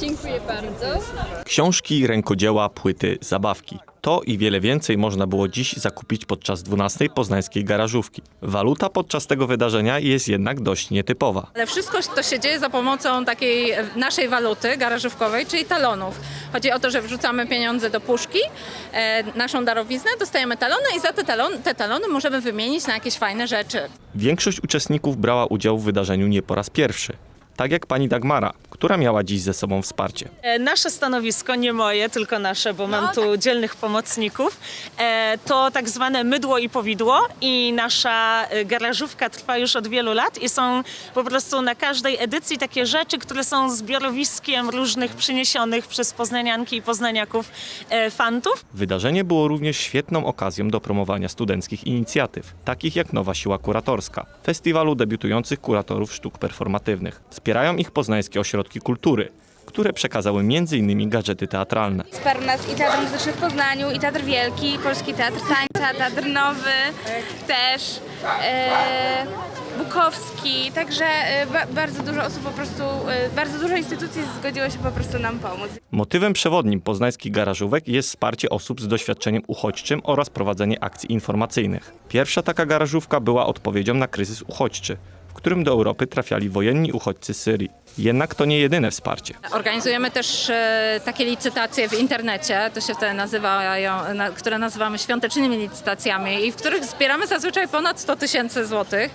Dziękuję bardzo. Książki, rękodzieła, płyty, zabawki. To i wiele więcej można było dziś zakupić podczas 12 poznańskiej garażówki. Waluta podczas tego wydarzenia jest jednak dość nietypowa. Ale wszystko to się dzieje za pomocą takiej naszej waluty garażówkowej, czyli talonów. Chodzi o to, że wrzucamy pieniądze do puszki, e, naszą darowiznę, dostajemy talony i za te, talon, te talony możemy wymienić na jakieś fajne rzeczy. Większość uczestników brała udział w wydarzeniu nie po raz pierwszy. Tak jak pani Dagmara, która miała dziś ze sobą wsparcie. E, Nasze stanowisko, nie moje, tylko nasze, bo mam tu dzielnych pomocników, e, to tak zwane mydło i powidło i nasza e, garażówka trwa już od wielu lat i są po prostu na każdej edycji takie rzeczy, które są zbiorowiskiem różnych przyniesionych przez poznanianki i poznaniaków fantów. Wydarzenie było również świetną okazją do promowania studenckich inicjatyw, takich jak Nowa Siła Kuratorska, festiwalu debiutujących kuratorów sztuk performatywnych. Wspierają ich poznańskie ośrodki kultury, które przekazały m.in. gadżety teatralne. Wsparł nas i Teatr Muzyczny w Poznaniu, i Teatr Wielki, i Polski Teatr Tańca, Teatr Nowy też, e, Bukowski, także e, ba, bardzo dużo osób po prostu, e, bardzo dużo instytucji zgodziło się po prostu nam pomóc. Motywem przewodnim poznańskich garażówek jest wsparcie osób z doświadczeniem uchodźczym oraz prowadzenie akcji informacyjnych. Pierwsza taka garażówka była odpowiedzią na kryzys uchodźczy, w którym do Europy trafiali wojenni uchodźcy z Syrii. Jednak to nie jedyne wsparcie. Organizujemy też e, takie licytacje w internecie, to się wtedy nazywają, na, które nazywamy świątecznymi licytacjami i w których zbieramy zazwyczaj ponad 100 tysięcy złotych.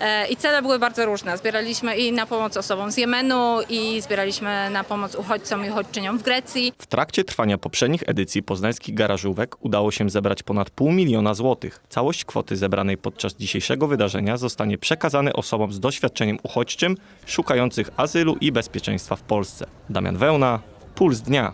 E, I cele były bardzo różne. Zbieraliśmy i na pomoc osobom z Jemenu i zbieraliśmy na pomoc uchodźcom i uchodźczyniom w Grecji. W trakcie trwania poprzednich edycji poznańskich garażówek udało się zebrać ponad pół miliona złotych. Całość kwoty zebranej podczas dzisiejszego wydarzenia zostanie przekazany osobom z doświadczeniem uchodźczym szukających azylu i bezpieczeństwa w Polsce. Damian Wełna, Puls Dnia.